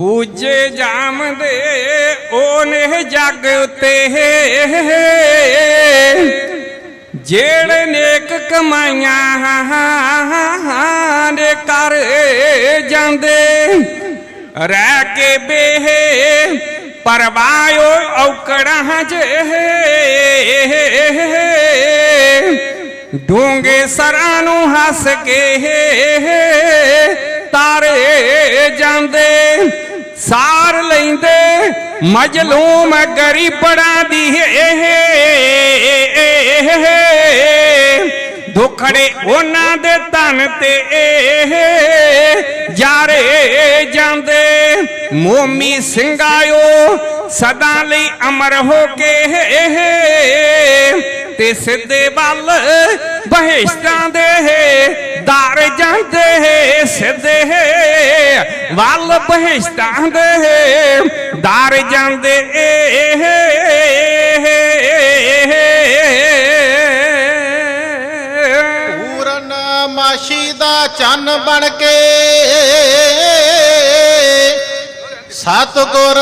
ਪੂਜੇ ਜਾਮਦੇ, ਉਹਨੇ ਜੱਗ ਉਤੇ। ਜਿਹੜੇ ਨੇਕ ਕਮਾਈਆਂ ਦੇ ਕਰ ਜਾਂਦੇ, ਰਹਿ ਕੇ ਬੇਹ ਪਰਵਾਇਓ ਔਕੜਾਂ ਜੇ ਡੂੰਗੇ ਸਰਾਂ ਨੂੰ ਹੱਸ ਕੇ ਤਾਰੇ ਜਾਂਦੇ। ਸਾਰ ਲੈਂਦੇ, ਮਜਲੂਮ ਗਰੀਬੜਾਂ ਦੀ ਦੁਖੜੇ ਉਹਨਾਂ ਦੇ ਤਨ ਤੇ ਜਾਰੇ ਜਾਂਦੇ। ਮੋਮੀ ਸਿੰਘਾਇਓ, ਸਦਾ ਲਈ ਅਮਰ ਹੋ ਕੇ ਤੇ ਸਿੱਧੇ ਵੱਲ ਬਹਿਸ਼ਤਾਂ ਦੇ, ਦਰ ਜਾਂਦੇ, ਸਿੱਧੇ ਵੱਲ ਬਹਿਸ਼ਤਾਂ ਦੇ ਦਰ ਜਾਂਦੇ ਪੂਰਨ ਮਾਸ਼ੀ ਦਾ ਚੰਨ ਬਣ ਕੇ ਸਤਗੁਰ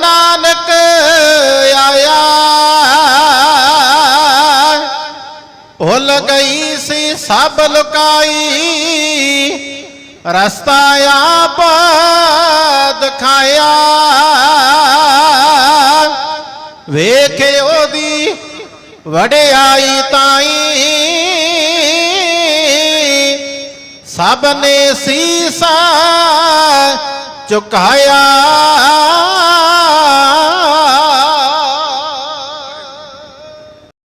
ਨਾਨਕ ਆਇਆ। ਭੁੱਲ ਗਈ ਸੀ ਸਭ ਲੁਕਾਈ। रस्ता पद खाया। वेखे ओदी आई ताई सबने सीसा चुकाया।